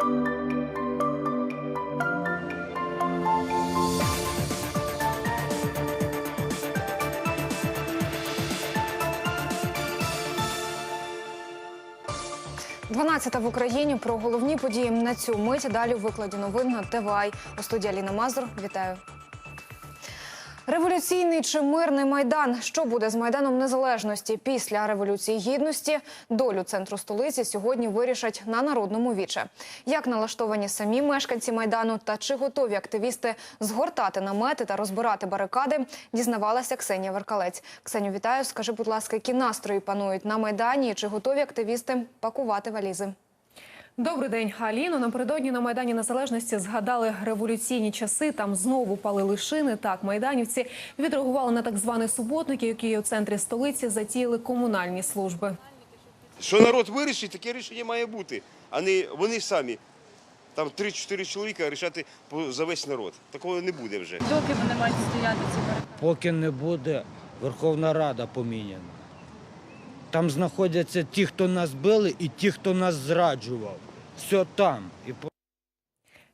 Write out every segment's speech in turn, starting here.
Дванадцята в Україні про головні події на цю мить. Далі викладі новин на ТВАЙ. У студії Аліна Мазур. Вітаю. Революційний чи мирний майдан? Що буде з майданом незалежності після революції гідності? Долю центру столиці сьогодні вирішать на народному віче. Як налаштовані самі мешканці майдану та чи готові активісти згортати намети та розбирати барикади? Дізнавалася Ксенія Веркалець. Ксеню, вітаю. Скажи, будь ласка, які настрої панують на майдані? і Чи готові активісти пакувати валізи? Добрий день, Аліно. Напередодні на майдані Незалежності згадали революційні часи. Там знову палили шини. Так, майданівці відреагували на так званий суботник, який у центрі столиці затіяли комунальні служби. Що народ вирішить, таке рішення має бути, а не вони самі. Там 3-4 чоловіка рішати по- за весь народ. Такого не буде вже. Доки вони мають стояти ці барикади? поки не буде Верховна Рада поміняна. Там знаходяться ті, хто нас били, і ті, хто нас зраджував. Все там. І по-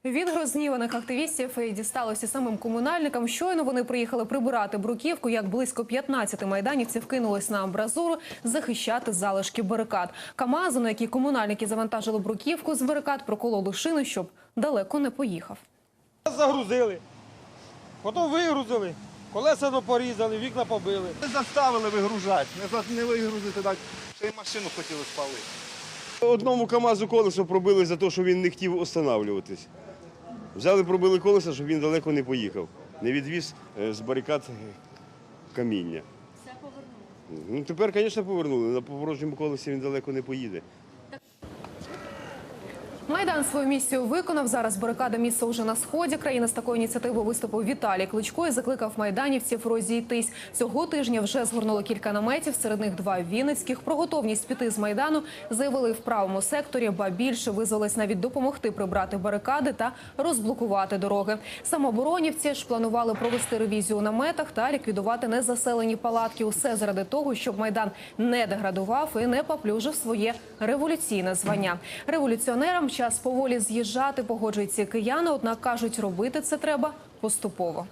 Від розніваних активістів і дісталося самим комунальникам. Щойно вони приїхали прибирати бруківку, як близько 15 майданівців кинулись на амбразуру захищати залишки барикад. Камазу, на який комунальники завантажили бруківку з барикад, прокололи шини, щоб далеко не поїхав. Загрузили, потім вигрузили, колеса порізали, вікна побили. Не заставили вигружати, не, за- не вигрузити так, ще й машину хотіли спалити. Одному КАМАЗу колесо пробили за те, що він не хотів останавливатись. Взяли, пробили колесо, щоб він далеко не поїхав. Не відвіз е, з барикад е, каміння. Все повернули. Ну, тепер, звісно, повернули. На поворожньому колесі він далеко не поїде. Майдан свою місію виконав. Зараз барикада місце уже на сході. країни з такою ініціативою виступив Віталій Кличко і закликав майданівців розійтись. Цього тижня вже згорнуло кілька наметів. Серед них два вінницьких. Про готовність піти з майдану заявили в правому секторі, ба більше визвались навіть допомогти прибрати барикади та розблокувати дороги. Самооборонівці ж планували провести ревізію наметах та ліквідувати незаселені палатки. Усе заради того, щоб майдан не деградував і не поплюжив своє революційне звання. Революціонерам час поволі з'їжджати, погоджуються кияни. Однак кажуть, робити це треба поступово.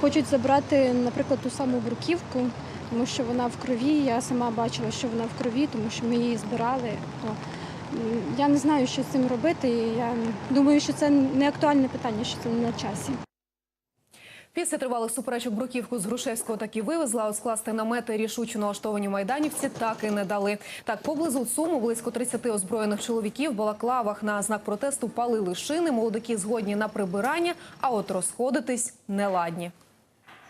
Хочуть забрати, наприклад, ту саму бруківку, тому що вона в крові. Я сама бачила, що вона в крові, тому що ми її збирали. То, я не знаю, що з цим робити. і Я думаю, що це не актуальне питання, що це не на часі. Після тривалих суперечок бруківку з Грушевського таки вивезла. а От скласти намети рішуче налаштовані майданівці так і не дали. Так, поблизу суму близько 30 озброєних чоловіків в балаклавах на знак протесту палили шини. Молодики згодні на прибирання, а от розходитись неладні.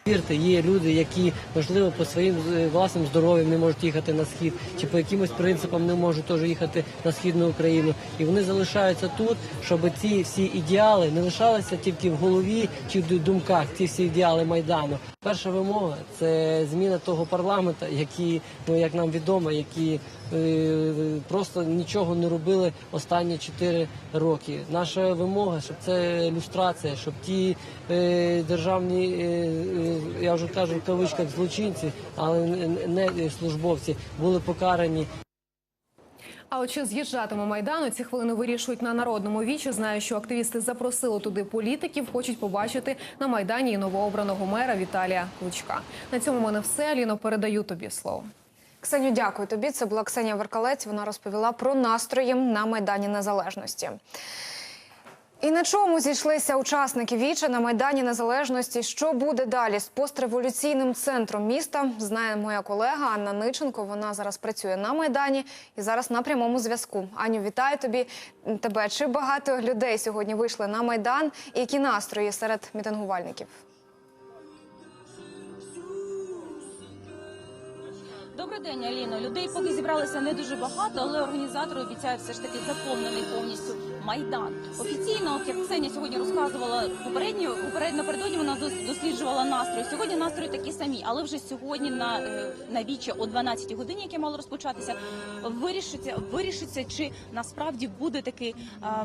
Вірте, є люди, які можливо по своїм е, власним здоров'ям не можуть їхати на схід, чи по якимось принципам не можуть теж їхати на східну Україну, і вони залишаються тут, щоб ці всі ідеали не лишалися тільки в голові чи в думках. Ці всі ідеали майдану. Перша вимога це зміна того парламенту, які ну як нам відомо, які е, просто нічого не робили останні 4 роки. Наша вимога, щоб це люстрація, щоб ті е, державні, е, е, я вже кажу в кавичках злочинці, але не- службовці, були покарані А от чи з'їжджатиме майдану, ці хвилини вирішують на народному вічі. Знаю, що активісти запросили туди політиків, хочуть побачити на майдані і новообраного мера Віталія Кличка. На цьому в мене все. Ліно, передаю тобі слово. Ксеню, дякую тобі. Це була Ксенія Веркалець. Вона розповіла про настрої на Майдані Незалежності. І на чому зійшлися учасники віча на Майдані Незалежності? Що буде далі з постреволюційним центром міста? Знає моя колега Анна Ниченко. Вона зараз працює на Майдані і зараз на прямому зв'язку. Аню, вітаю тобі тебе. Чи багато людей сьогодні вийшли на Майдан? І які настрої серед мітингувальників? Добрий день, Аліно. Людей поки зібралося не дуже багато, але організатори обіцяють все ж таки заповнений повністю майдан. Офіційно, як Ксенія сьогодні розказувала попередньо, напередодні вона дос- досліджувала настрої. Сьогодні настрої такі самі, але вже сьогодні на, на віче о 12 годині, яке мало розпочатися, вирішиться, вирішиться, чи насправді буде таки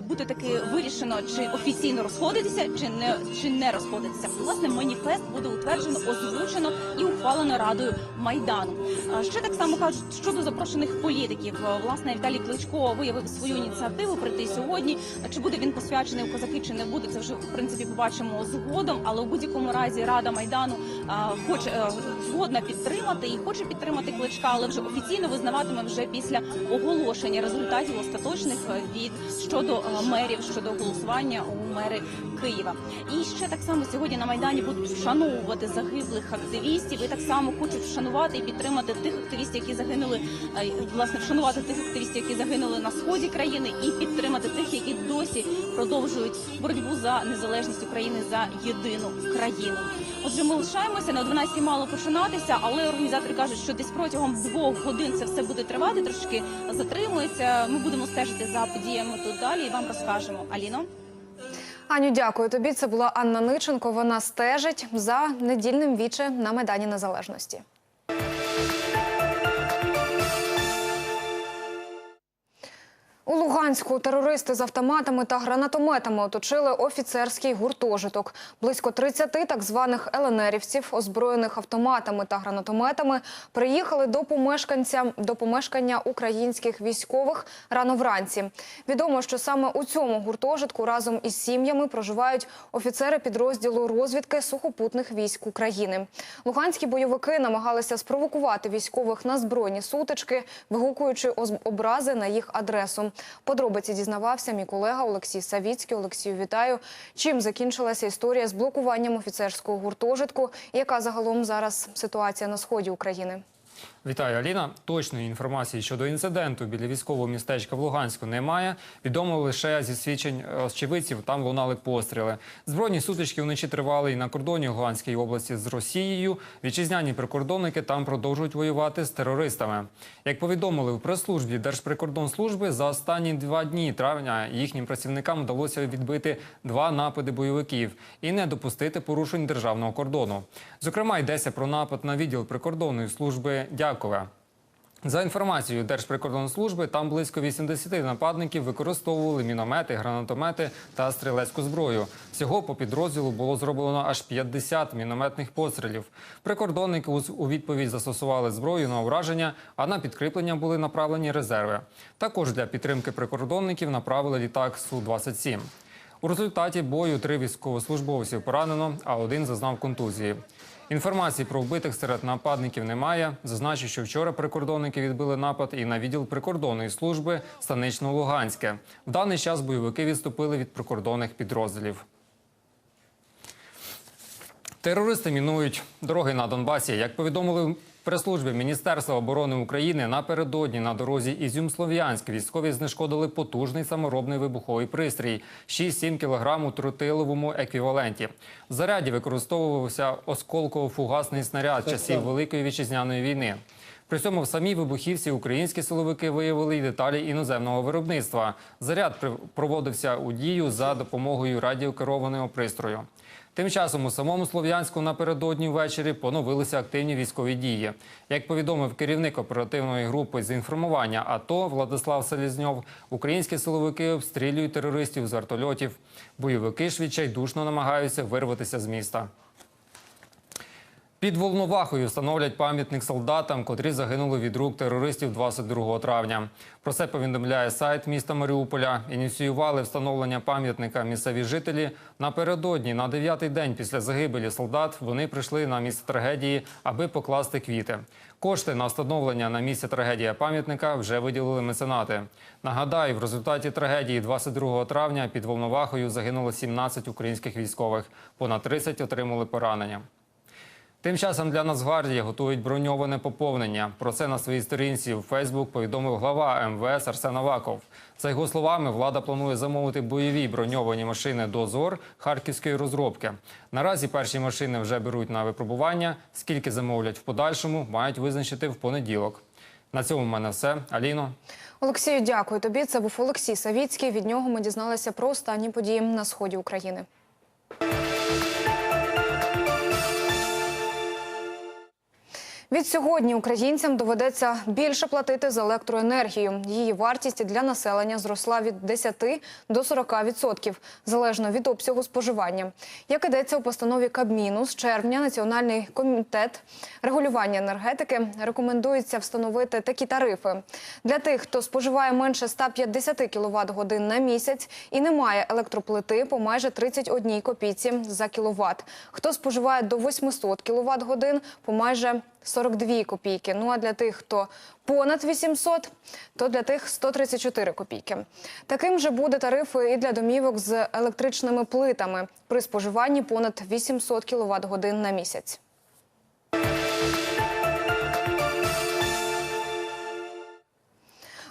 буде таки вирішено, чи офіційно розходитися, чи не чи не розходитися. Власне, маніфест буде утверджено, озвучено і ухвалено радою майдану. Ще так само кажуть щодо запрошених політиків. Е, Власне, Віталій Кличко виявив свою ініціативу прийти сьогодні. Чи буде він посвячений у козаки, чи не буде, це вже в принципі побачимо згодом. Але у будь-якому разі Рада майдану а, хоче е, згодна підтримати і хоче підтримати кличка, але вже офіційно визнаватиме вже після оголошення результатів остаточних е, від щодо е, мерів щодо голосування у мери Києва. І ще так само сьогодні на майдані будуть вшановувати загиблих активістів. І так само хочуть вшанувати і підтримати тих активістів, які загинули власне вшанувати тих активістів, які загинули на сході країни, і підтримати тих, які досі продовжують боротьбу за незалежність України за єдину країну. Отже, ми лишаємося на 11 мало починатися, але організатори кажуть, що десь протягом двох годин це все буде тривати. Трошки затримується. Ми будемо стежити за подіями тут далі і вам розкажемо. Аліно. Аню, дякую тобі. Це була Анна Ниченко. Вона стежить за недільним віче на Майдані Незалежності. Луганську терористи з автоматами та гранатометами оточили офіцерський гуртожиток. Близько 30 так званих ЛНРівців, озброєних автоматами та гранатометами, приїхали до помешканця до помешкання українських військових рано вранці. Відомо, що саме у цьому гуртожитку разом із сім'ями проживають офіцери підрозділу розвідки сухопутних військ України. Луганські бойовики намагалися спровокувати військових на збройні сутички, вигукуючи образи на їх адресу. Подробиці дізнавався мій колега Олексій Савіцький. Олексію, вітаю. Чим закінчилася історія з блокуванням офіцерського гуртожитку? Яка загалом зараз ситуація на сході України? Вітаю, Аліна. Точної інформації щодо інциденту біля військового містечка в Луганську немає. Відомо лише зі свідчень очевидців. Там лунали постріли. Збройні сутички вночі тривали і на кордоні Луганської області з Росією. Вітчизняні прикордонники там продовжують воювати з терористами. Як повідомили в прес-службі Держприкордонслужби, за останні два дні травня їхнім працівникам вдалося відбити два напади бойовиків і не допустити порушень державного кордону. Зокрема, йдеться про напад на відділ прикордонної служби Дякове. За інформацією Держприкордонслужби, там близько 80 нападників використовували міномети, гранатомети та стрілецьку зброю. Всього по підрозділу було зроблено аж 50 мінометних пострілів. Прикордонники у відповідь застосували зброю на ураження, а на підкріплення були направлені резерви. Також для підтримки прикордонників направили літак Су-27. У результаті бою три військовослужбовців поранено, а один зазнав контузії. Інформації про вбитих серед нападників немає. Зазначу, що вчора прикордонники відбили напад і на відділ прикордонної служби Станично-Луганське. В даний час бойовики відступили від прикордонних підрозділів. Терористи мінують дороги на Донбасі. Як повідомили прес-службі Міністерства оборони України, напередодні на дорозі Ізюм-Слов'янськ військові знешкодили потужний саморобний вибуховий пристрій 6-7 кг у тротиловому еквіваленті. В заряді використовувався осколково-фугасний снаряд часів Великої вітчизняної війни. При цьому в самій вибухівці українські силовики виявили й деталі іноземного виробництва. Заряд проводився у дію за допомогою радіокерованого пристрою. Тим часом у самому Слов'янську напередодні ввечері поновилися активні військові дії. Як повідомив керівник оперативної групи з інформування АТО Владислав Селізньов, українські силовики обстрілюють терористів з вертольотів. Бойовики ж відчайдушно намагаються вирватися з міста. Під Волновахою встановлять пам'ятник солдатам, котрі загинули від рук терористів 22 травня. Про це повідомляє сайт міста Маріуполя. Ініціювали встановлення пам'ятника місцеві жителі. Напередодні, на дев'ятий день після загибелі солдат, вони прийшли на місце трагедії, аби покласти квіти. Кошти на встановлення на місці трагедії пам'ятника вже виділили меценати. Нагадаю, в результаті трагедії 22 травня під Волновахою загинуло 17 українських військових. Понад 30 отримали поранення. Тим часом для Нацгвардії готують броньоване поповнення. Про це на своїй сторінці у Фейсбук повідомив глава МВС Арсен Аваков. За його словами, влада планує замовити бойові броньовані машини «Дозор» харківської розробки. Наразі перші машини вже беруть на випробування. Скільки замовлять в подальшому, мають визначити в понеділок. На цьому в мене все. Аліно. Олексію, дякую тобі. Це був Олексій Савіцький. Від нього ми дізналися про останні події на сході України. Від сьогодні українцям доведеться більше платити за електроенергію. Її вартість для населення зросла від 10 до 40%, відсотків, залежно від обсягу споживання. Як ідеться у постанові Кабміну, з червня Національний комітет регулювання енергетики рекомендується встановити такі тарифи для тих, хто споживає менше 150 кВт годин на місяць і не має електроплити по майже 31 копійці за кіловат. Хто споживає до 800 кВт годин по майже 42 копійки. Ну а для тих, хто понад 800, то для тих 134 копійки. Таким же буде тариф і для домівок з електричними плитами при споживанні понад 800 кВт годин на місяць.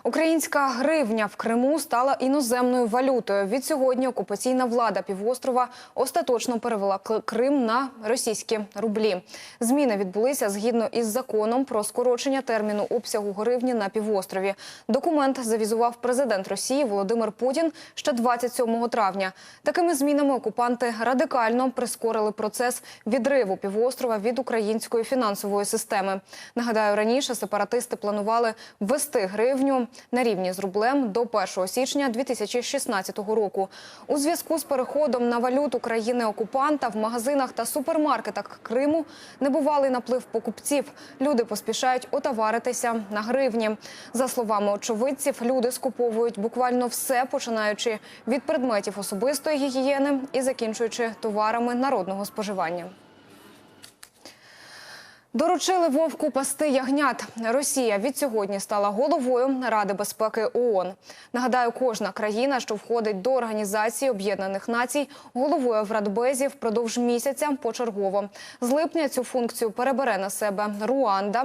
Українська гривня в Криму стала іноземною валютою. Від сьогодні окупаційна влада півострова остаточно перевела Крим на російські рублі. Зміни відбулися згідно із законом про скорочення терміну обсягу гривні на півострові. Документ завізував президент Росії Володимир Путін ще 27 травня. Такими змінами окупанти радикально прискорили процес відриву півострова від української фінансової системи. Нагадаю, раніше сепаратисти планували ввести гривню на рівні з рублем до 1 січня 2016 року. У зв'язку з переходом на валюту країни-окупанта в магазинах та супермаркетах Криму небувалий наплив покупців. Люди поспішають отоваритися на гривні. За словами очевидців, люди скуповують буквально все, починаючи від предметів особистої гігієни і закінчуючи товарами народного споживання. Доручили вовку пасти ягнят. Росія від сьогодні стала головою Ради безпеки ООН. Нагадаю, кожна країна, що входить до Організації Об'єднаних Націй, головою в Радбезі впродовж місяця почергово. З липня цю функцію перебере на себе Руанда.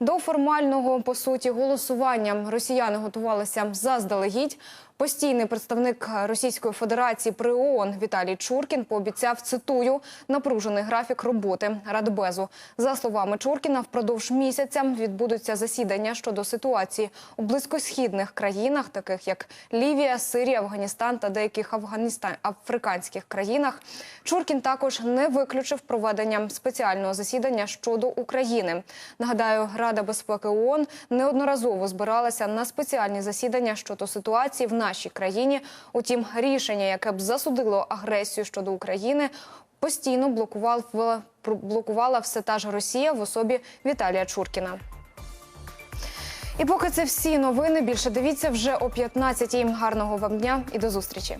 До формального по суті голосування росіяни готувалися заздалегідь. Постійний представник Російської Федерації при ООН Віталій Чуркін пообіцяв, цитую, напружений графік роботи Радбезу. За словами Чуркіна, впродовж місяця відбудуться засідання щодо ситуації у близькосхідних країнах, таких як Лівія, Сирія, Афганістан та деяких афганістан африканських країнах. Чуркін також не виключив проведення спеціального засідання щодо України. Нагадаю, Рада безпеки ООН неодноразово збиралася на спеціальні засідання щодо ситуації в нашій країні. Утім, рішення, яке б засудило агресію щодо України, постійно блокував блокувала все та ж Росія в особі Віталія Чуркіна. І поки це всі новини, більше дивіться вже о 15-й. Гарного вам дня і до зустрічі.